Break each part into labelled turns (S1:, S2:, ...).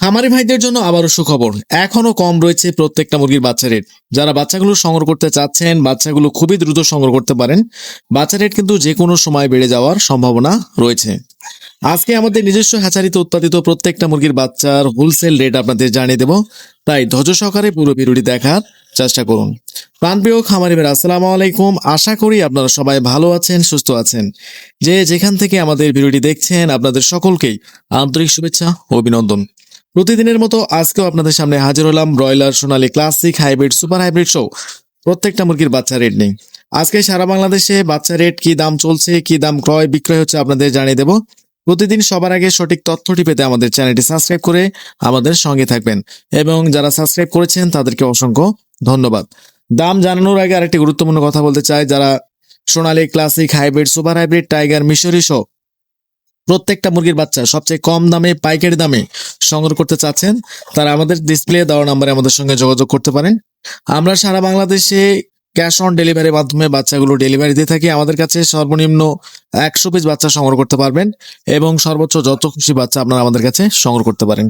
S1: খামারি ভাইদের জন্য আবারও সুখবর। এখনও কম রয়েছে প্রত্যেকটা মুরগির বাচ্চা রেট যারা বাচ্চাগুলো সংগ্রহ করতে চাচ্ছেন, বাচ্চাগুলো খুবই দ্রুত সংগ্রহ করতে পারেন, বাচ্চা রেট কিন্তু যে কোনো সময় বেড়ে যাওয়ার সম্ভাবনা রয়েছে। আজকে আমাদের নিজস্ব হ্যাচারিতে উৎপাদিত প্রত্যেকটা মুরগির বাচ্চার হোলসেল রেট আপনাদের জানিয়ে দেব। তাই ধৈর্য সহকারে পুরো ভিডিওটি দেখার চেষ্টা করুন। প্রাণপ্রিয় খামারি ভাই আসসালামু আলাইকুম। আশা করি আপনারা সবাই ভালো আছেন, সুস্থ আছেন। যে যেখান থেকে আমাদের ভিডিওটি দেখছেন, আপনাদের সকলকেই আন্তরিক শুভেচ্ছা ও অভিনন্দন। প্রতিদিনের মতো আজকেও আপনাদের সামনে হাজির হলাম broiler Sonali classic hybrid, super hybrid show. প্রত্যেকটা মুরগির বাচ্চা রেট নেই আজকে সারা বাংলাদেশে বাচ্চা রেট কি দাম চলছে, কি দাম ক্রয়, বিক্রয় হচ্ছে আপনাদের জানিয়ে দেব। প্রতিদিন সবার আগে সঠিক তথ্যটি পেতে আমাদের চ্যানেলটি সাবস্ক্রাইব করে আমাদের সঙ্গে থাকবেন। এবং যারা সাবস্ক্রাইব করেছেন, তাদেরকে অসংখ্য ধন্যবাদ। দাম জানানোর আগে আরেকটি গুরুত্বপূর্ণ কথা বলতে চাই। যারা Sonali classic hybrid, super hybrid, tiger, মিশরি সহ প্রত্যেকটা মুরগির বাচ্চা সবচেয়ে কম দামে, পাইকারি দামে সংগ্রহ করতে চাচ্ছেন, তারা আমাদের ডিসপ্লে দেওয়া নাম্বারে আমাদের সঙ্গে যোগাযোগ করতে পারেন। আমরা সারা বাংলাদেশে ক্যাশ অন ডেলিভারির মাধ্যমে বাচ্চাগুলো ডেলিভারি দিয়ে থাকি। আমাদের কাছে সর্বনিম্ন একশো পিস বাচ্চা সংগ্রহ করতে পারবেন এবং সর্বোচ্চ যত খুশি বাচ্চা আপনারা আমাদের কাছে সংগ্রহ করতে পারেন।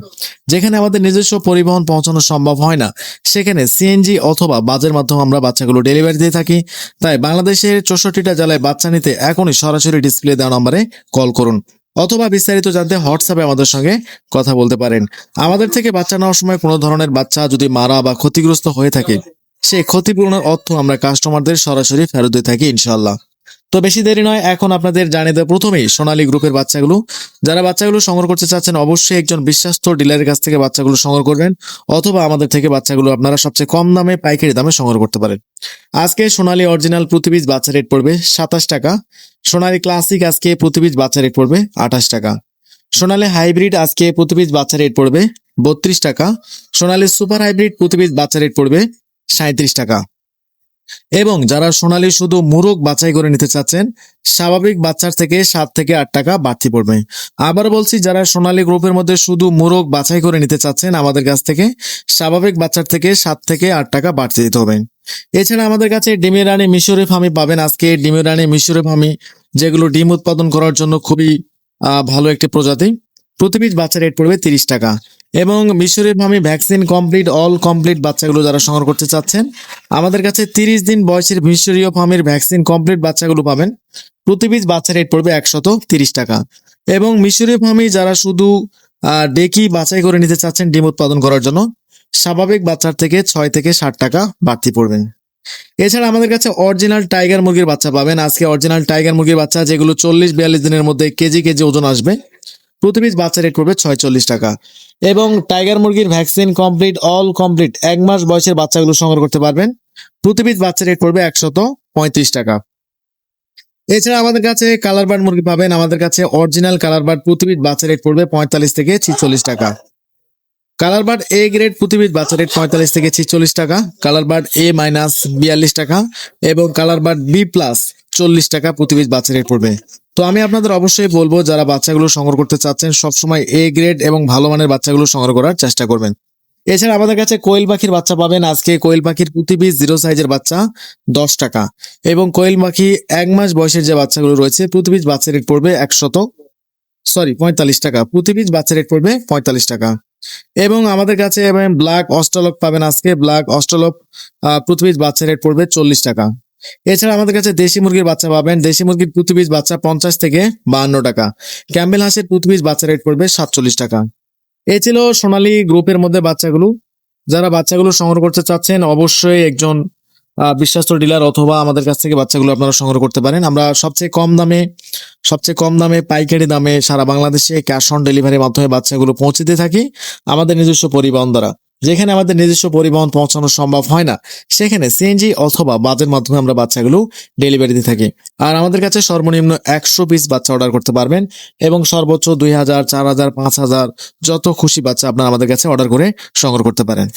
S1: যেখানে আমাদের নিজস্ব পরিবহন পৌঁছানো সম্ভব হয় না, সেখানে সিএনজি অথবা বাজের মাধ্যমে আমরা বাচ্চাগুলো ডেলিভারি দিয়ে থাকি। তাই বাংলাদেশের চৌষট্টিটা জেলায় বাচ্চা নিতে এখনই সরাসরি ডিসপ্লে দেওয়া নম্বরে কল করুন। অথবা বিস্তারিত জানতে হোয়াটসঅ্যাপে আমাদের সঙ্গে কথা বলতে পারেন। আমাদের থেকে বাচ্চা নেওয়ার সময় কোনো ধরনের বাচ্চা যদি মারা বা ক্ষতিগ্রস্ত হয়ে থাকে, সেই ক্ষতিপূরণের অর্থ আমরা কাস্টমারদের সরাসরি ফেরত দিয়ে থাকি ইনশাল্লাহ তো বেশি দেরি নয়, এখন আপনাদের জানিয়ে দেয় প্রথমেই সোনালী গ্রুপের বাচ্চাগুলো। যারা বাচ্চাগুলো সংগ্রহ করতে চাচ্ছেন, অবশ্যই একজন বিশ্বাস্ত ডিলারের কাছ থেকে বাচ্চাগুলো সংগ্রহ করবেন, অথবা আমাদের থেকে বাচ্চাগুলো আপনারা সবচেয়ে কম দামে, পাইকারি দামে সংগ্রহ করতে পারেন। আজকে সোনালী অরিজিনাল প্রতি পিস বাচ্চা রেট পড়বে সাতাশ টাকা। সোনালী ক্লাসিক আজকে প্রতি পিস বাচ্চা রেট পড়বে আঠাশ টাকা। সোনালী হাইব্রিড আজকে প্রতি পিস বাচ্চা রেট পড়বে বত্রিশ টাকা। সোনালী সুপার হাইব্রিড প্রতি পিস বাচ্চা রেট পড়বে সাঁত্রিশ টাকা। এবং যারা সোনালী শুধু মুরগ বাছাই করে নিতে চাচ্ছেন, স্বাভাবিক বাচ্চার থেকে সাত থেকে আট টাকা বাড়তি পড়বে। আবার বলছি, যারা সোনালী গ্রুপের মধ্যে শুধু মুরগ বাছাই করে নিতে চাচ্ছেন আমাদের কাছ থেকে, স্বাভাবিক বাচ্চার থেকে সাত থেকে আট টাকা বাড়তি দিতে হবে। এছাড়া আমাদের কাছে ডিমের রানী মিশরে ফার্মি পাবেন আজকে। ডিমের রানী মিশরে ফার্মি যেগুলো ডিম উৎপাদন করার জন্য খুবই ভালো একটি প্রজাতি। প্রতি বাচ্চা রেট পড়বে তিরিশ টাকা। এবং মিশরের ফার্মি ভ্যাকসিন কমপ্লিট, অল কমপ্লিট বাচ্চাগুলো যারা সংগ্রহ করতে চাচ্ছেন, আমাদের কাছে তিরিশ দিন বয়সের মিশরীয় ফার্মের ভ্যাকসিন কমপ্লিট বাচ্চাগুলো পাবেন। প্রতি পিস বাচ্চা রেট পড়বে একশত তিরিশ টাকা। এবং মিশরীয় ফার্মি যারা শুধু ডেকি বাছাই করে নিতে চাচ্ছেন ডিম উৎপাদন করার জন্য, স্বাভাবিক বাচ্চার থেকে ছয় থেকে ষাট টাকা বাড়তি পড়বেন এছাড়া আমাদের কাছে অরিজিনাল টাইগার মুরগির বাচ্চা পাবেন। আজকে অরিজিনাল টাইগার মুরগির বাচ্চা, যেগুলো চল্লিশ বিয়াল্লিশ দিনের মধ্যে কেজি কেজি ওজন আসবে। প্রতি পিস বাচ্চা রেট পড়বে ছয়চল্লিশ টাকা। এবং টাইগার মুরগির ভ্যাকসিন কমপ্লিট অল কমপ্লিট এক মাস বয়সের বাচ্চাগুলো সংগ্রহ করতে পারবেন। প্রতি পিস বাচ্চা রেট পড়বে একশত পঁয়ত্রিশ টাকা। এছাড়া আমাদের কাছে কালার বার্ড মুরগি পাবেন। আমাদের কাছে অরিজিনাল কালার বার্ড প্রতি পিস বাচ্চা রেট পড়বে পঁয়তাল্লিশ থেকে ছিচল্লিশ টাকা। কালার বার্ড এ গ্রেড প্রতি পিস বাচ্চা রেট পঁয়তাল্লিশ থেকে ছিচল্লিশ টাকা। কালার বার্ড এ মাইনাস বিয়াল্লিশ টাকা এবং কালার বার্ড বি প্লাস চল্লিশ টাকা প্রতি পিস বাচ্চা রেট পড়বে। তো আমি আপনাদের অবশ্যই বলব, যারা বাচ্চাগুলো সংগ্রহ করতে চাচ্ছেন, সবসময় এ গ্রেড এবং ভালো মানের বাচ্চাগুলো সংগ্রহ করার চেষ্টা করবেন। এছাড়া আমাদের কাছে কোয়েল পাখির বাচ্চা পাবেন। আজকে কোয়েল পাখির প্রতি পিস জিরো সাইজের বাচ্চা দশ টাকা এবং কোয়েল পাখি এক মাস বয়সের যে বাচ্চাগুলো রয়েছে প্রতি পিস বাচ্চা রেট পড়বে একশত সরি পঁয়তাল্লিশ টাকা। প্রতি পিস বাচ্চা রেট পড়বে পঁয়তাল্লিশ টাকা। এবং আমাদের কাছে ব্ল্যাক অস্ট্রালক পাবেন আজকে। ব্ল্যাক অস্ট্রালক পিস বাচ্চা রেট পড়বে চল্লিশ টাকা। এছাড়া আমাদের কাছে দেশি মুরগির বাচ্চা পাবেন। দেশি মুরগির পিস বাচ্চা পঞ্চাশ থেকে বাহান্ন টাকা। ক্যাম্বেল হাঁসের পিস বাচ্চা রেট পড়বে সাতচল্লিশ টাকা। এ ছিল সোনালী গ্রুপের মধ্যে বাচ্চাগুলো। যারা বাচ্চাগুলো সংগ্রহ করতে চাচ্ছেন, অবশ্যই একজন বিশ্বস্ত ডিলার অথবা আমাদের কাছ থেকে বাচ্চাগুলো আপনারা সংগ্রহ করতে পারেন। আমরা সবচেয়ে কম দামে, সবচেয়ে কম দামে, পাইকারি দামে সারা বাংলাদেশে ক্যাশ অন ডেলিভারির মাধ্যমে বাচ্চাগুলো পৌঁছে দিয়ে থাকি। আমাদের নিজস্ব পরিবহন দ্বারা। যেখানে আমাদের নিজস্ব পরিবহন পৌঁছানো সম্ভব হয় না, সেখানে সিএনজি অথবা বাজের মাধ্যমে আমরা বাচ্চাগুলো ডেলিভারি দিয়ে থাকি। আর আমাদের কাছে সর্বনিম্ন একশো পিস বাচ্চা অর্ডার করতে পারবেন এবং সর্বোচ্চ দুই হাজার, চার হাজার, পাঁচ হাজার যত খুশি বাচ্চা আপনারা আমাদের কাছে অর্ডার করে সংগ্রহ করতে পারেন।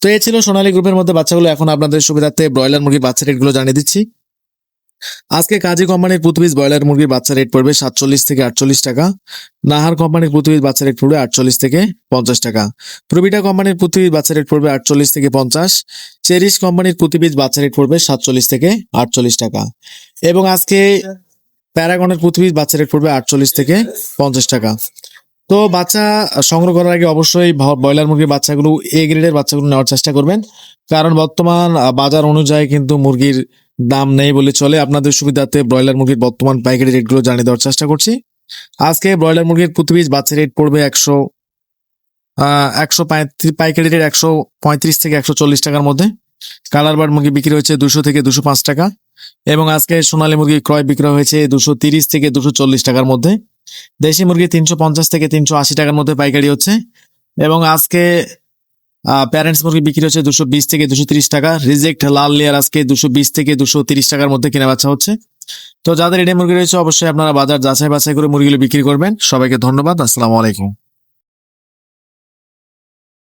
S1: তো এ ছিল সোনালী গ্রুপের মধ্যে বাচ্চাগুলো। এখন আপনাদের সুবিধার্থে ব্রয়লার মুরগির বাচ্চা রেটগুলো জানিয়ে দিচ্ছি। আজকে কাজী কোম্পানির প্রতি ব্রয়লার মুরগির বাচ্চা রেট পড়বে সাতচল্লিশ থেকে আটচল্লিশ টাকা। নাহার কোম্পানির প্রতি বাচ্চা রেট পড়বে আটচল্লিশ থেকে পঞ্চাশ টাকা। প্রবিটা কোম্পানির প্রতি বাচ্চা রেট পড়বে আটচল্লিশ থেকে পঞ্চাশ। চেরিশ কোম্পানির প্রতি বাচ্চা রেট পড়বে সাতচল্লিশ থেকে আটচল্লিশ টাকা। এবং আজকে প্যারাগনের প্রতি বাচ্চা রেট পড়বে আটচল্লিশ থেকে পঞ্চাশ টাকা। তো বাচ্চা সংগ্রহ করার আগে অবশ্যই ব্রয়লার মুরগির বাচ্চাগুলো এ গ্রেডের বাচ্চাগুলো নেওয়ার চেষ্টা করবেন। কারণ বর্তমান বাজার অনুযায়ী কিন্তু মুরগির দাম নেই বলে চলে। আপনাদের সুবিধাতে ব্রয়লার মুরগির বর্তমান পাইকারি রেটগুলো জানিয়ে দেওয়ার চেষ্টা করছি। আজকে ব্রয়লার মুরগির প্রতি পিস বাচ্চা রেট পড়বে একশো একশো পাইকারি রেট একশো পঁয়ত্রিশ থেকে একশো চল্লিশ টাকার মধ্যে। কালার বার্ড মুরগি বিক্রি হচ্ছে দুশো থেকে দুশো পাঁচ টাকা। এবং আজকে সোনালী মুরগি ক্রয় বিক্রয় হয়েছে দুশো তিরিশ থেকে দুশো চল্লিশ টাকার মধ্যে। দেশি মুরগি তিনশো পঞ্চাশ থেকে তিনশো আশি টাকার মধ্যে পাইকারি হচ্ছে। এবং আজকে প্যারেন্টস মুরগি বিক্রি হচ্ছে দুশো বিশ থেকে দুশো তিরিশ টাকা। রিজেক্ট লাল লেয়ার আজকে দুশো বিশ থেকে দুশো তিরিশ টাকার মধ্যে কেনা বাচ্চা হচ্ছে। তো যাদের এডে মুরগি রয়েছে, অবশ্যই আপনারা বাজার যাচাই বাছাই করে মুরগিগুলো বিক্রি করবেন। সবাইকে ধন্যবাদ। আসসালামু আলাইকুম।